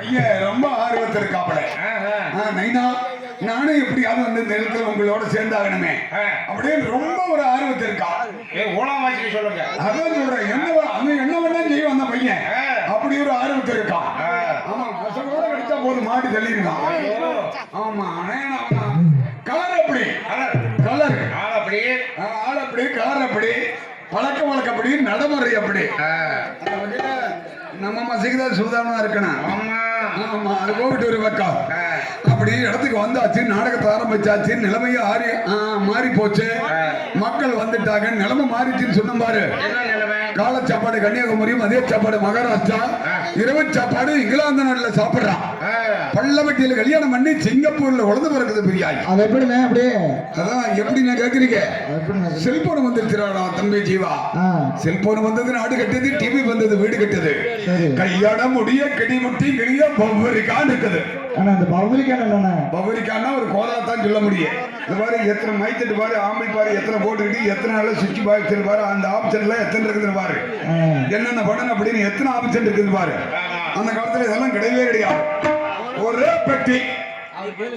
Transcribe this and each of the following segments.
பையன் ரொம்ப ஆர்வத்தில் இருக்காப்புல. நைனா நானும் எப்படியாவது வந்து இந்த இடத்துல உங்களோட சேர்ந்தாகணுமே. அப்படின்னு ரொம்ப ஒரு ஆர்வத்தில் இருக்கா. ஊனம் வாசிக்க சொல்லுங்க. அதான் சொல்றேன் என்ன அவன் என்ன வேணா செய்யும் அந்த பையன். அப்படி ஒரு ஆர்வத்தில் இருக்கான். ஆமா பசங்களோட கிடைச்சா போதும் மாட்டி தள்ளிருக்கான் ஆமா கலர் அப்படி. கலர். ஆள் அப்படி. ஆள் அப்படி கலர் அப்படி. பழக்க வழக்கப்படி நடைமுறை அப்படி. நம்ம மசிகதா சுதாரணமா இருக்கணும். ஆமா. ஆமா போயிட்டு ஒரு பக்கம். அப்படி இடத்துக்கு வந்தாச்சு நாடகத்தை ஆரம்பிச்சாச்சு நிலைமையும் ஆறி மாறி போச்சு மக்கள் வந்துட்டாங்க நிலைமை மாறிச்சுன்னு சொன்ன பாரு காலை சாப்பாடு கன்னியாகுமரி மதிய சாப்பாடு மகாராஷ்டிரா இரவு சாப்பாடு இங்கிலாந்து நாட்டுல சாப்பிடுறான். பள்ளவட்டியில கல்யாணம் பண்ணி சிங்கப்பூர்ல குழந்தை பிறக்குது பிரியாணி. அது எப்படிண்ணே அப்படியே? அதான் எப்படி நான் கேக்குறீங்க செல்போன் வந்துருச்சுடா தம்பி ஜீவா. செல்போன் வந்தது நாடு கட்டது டிவி வந்தது வீடு கட்டது. கல்யாணம் முடிய கடி முட்டி கிளிய பவரிக்கான் இருக்குது அண்ணா இந்த பப்ளிக்கான என்னண்ணே பவரிக்கான்னா ஒரு கோதலை தான் சொல்ல முடியும். இந்த பாரு எத்தனை மைத்தட்டு பாரு ஆம்பளை பாரு எத்தனை போட்டுக்கிட்டு எத்தனை நாள் சுவிட்ச் பாக்ஸ் பாரு அந்த ஆப்ஷன்ல எத்தனை இருக்குதுன்னு பாரு. என்னென்ன பண்ணணும் அப்படின்னு எத்தனை ஆப்ஷன் இருக்குது பாரு. அந்த காலத்துல இதெல்லாம் கிடையவே கிடையாது. பெட்டி.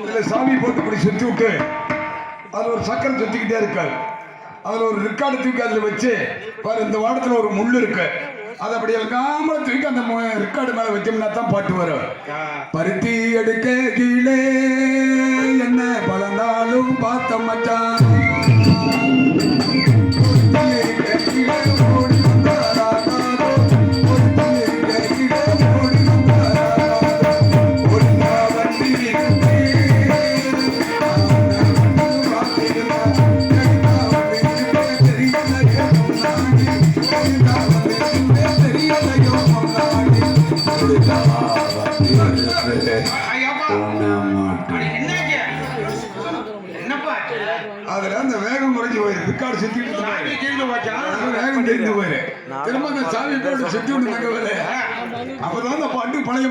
இதுல சாமி போட்டு இப்படி சுத்தி விட்டு அதுல ஒரு சக்கரம் சுத்திக்கிட்டே இருக்கு அதுல ஒரு ரெக்கார்டு தூக்கி அதுல வச்சு பாரு இந்த வாரத்துல ஒரு முள்ளு இருக்கு. அதை அப்படி எல்லாம் தூக்கி அந்த ரெக்கார்டு மேல வச்சோம்னா தான் பாட்டு வரும். பருத்தி எடுக்க கீழே. அதுல அந்த வேகம் குறைஞ்சு போயிரு. ரெக்கார்டு சுத்திட்டு வேகம் தெரிந்து போயிரு திரும்ப அந்த சாமி போட்டு சுத்தி விட்டு அப்பதான் அந்த பாட்டு பழைய